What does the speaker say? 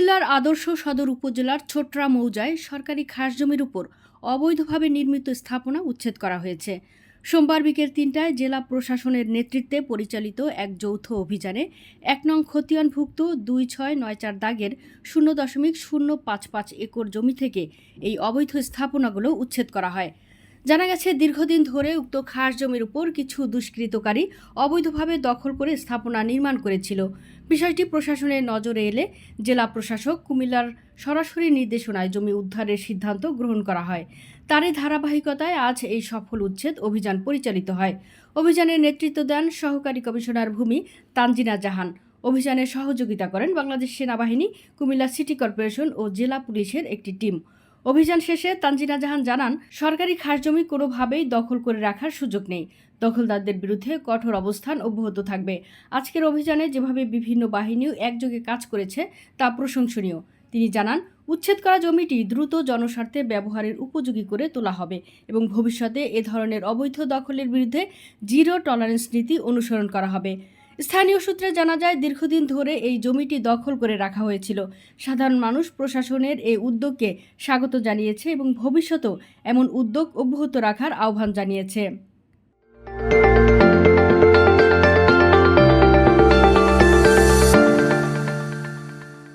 কুমিল্লার আদর্শ সদর উপজেলার ছোটরা মৌজায় সরকারি খাস জমির উপর অবৈধভাবে নির্মিত স্থাপনা উচ্ছেদ করা হয়েছে। সোমবার বিকেল তিনটায় জেলা প্রশাসনের নেতৃত্বে পরিচালিত এক যৌথ অভিযানে এক নং খতিয়ানভুক্ত দুই ছয় নয় চার দাগের শূন্য দশমিক শূন্য পাঁচ পাঁচ একর জমি থেকে এই অবৈধ স্থাপনাগুলো উচ্ছেদ করা হয়। জানা গেছে, দীর্ঘদিন ধরে উক্ত খাস জমির উপর কিছু দুষ্কৃতকারী অবৈধভাবে দখল করে স্থাপনা নির্মাণ করেছিল। বিষয়টি প্রশাসনের নজরে এলে জেলা প্রশাসক কুমিল্লার সরাসরি নির্দেশনায় জমি উদ্ধারের সিদ্ধান্ত গ্রহণ করা হয়। তারই ধারাবাহিকতায় আজ এই সফল উচ্ছেদ অভিযান পরিচালিত হয়। অভিযানের নেতৃত্ব দেন সহকারী কমিশনার ভূমি তানজিনা জাহান। অভিযানে সহযোগিতা করেন বাংলাদেশ সেনাবাহিনী, কুমিল্লা সিটি কর্পোরেশন ও জেলা পুলিশের একটি টিম। অভিযান শেষে তানজিনা জাহান জানান, সরকারি খাস জমি কোনোভাবেই দখল করে রাখার সুযোগ নেই। দখলদারদের বিরুদ্ধে কঠোর অবস্থান অব্যাহত থাকবে। আজকের অভিযানে যেভাবে বিভিন্ন বাহিনীও একযোগে কাজ করেছে, তা প্রশংসনীয়। তিনি জানান, উচ্ছেদ করা জমিটি দ্রুত জনস্বার্থে ব্যবহারের উপযোগী করে তোলা হবে এবং ভবিষ্যতে এ ধরনের অবৈধ দখলের বিরুদ্ধে জিরো টলারেন্স নীতি অনুসরণ করা হবে। স্থানীয় সূত্রে জানা যায়, দীর্ঘদিন ধরে এই জমিটি দখল করে রাখা হয়েছিল। সাধারণ মানুষ প্রশাসনের এই উদ্যোগকে স্বাগত জানিয়েছে এবং ভবিষ্যতেও এমন উদ্যোগ অব্যাহত রাখার আহ্বান জানিয়েছে।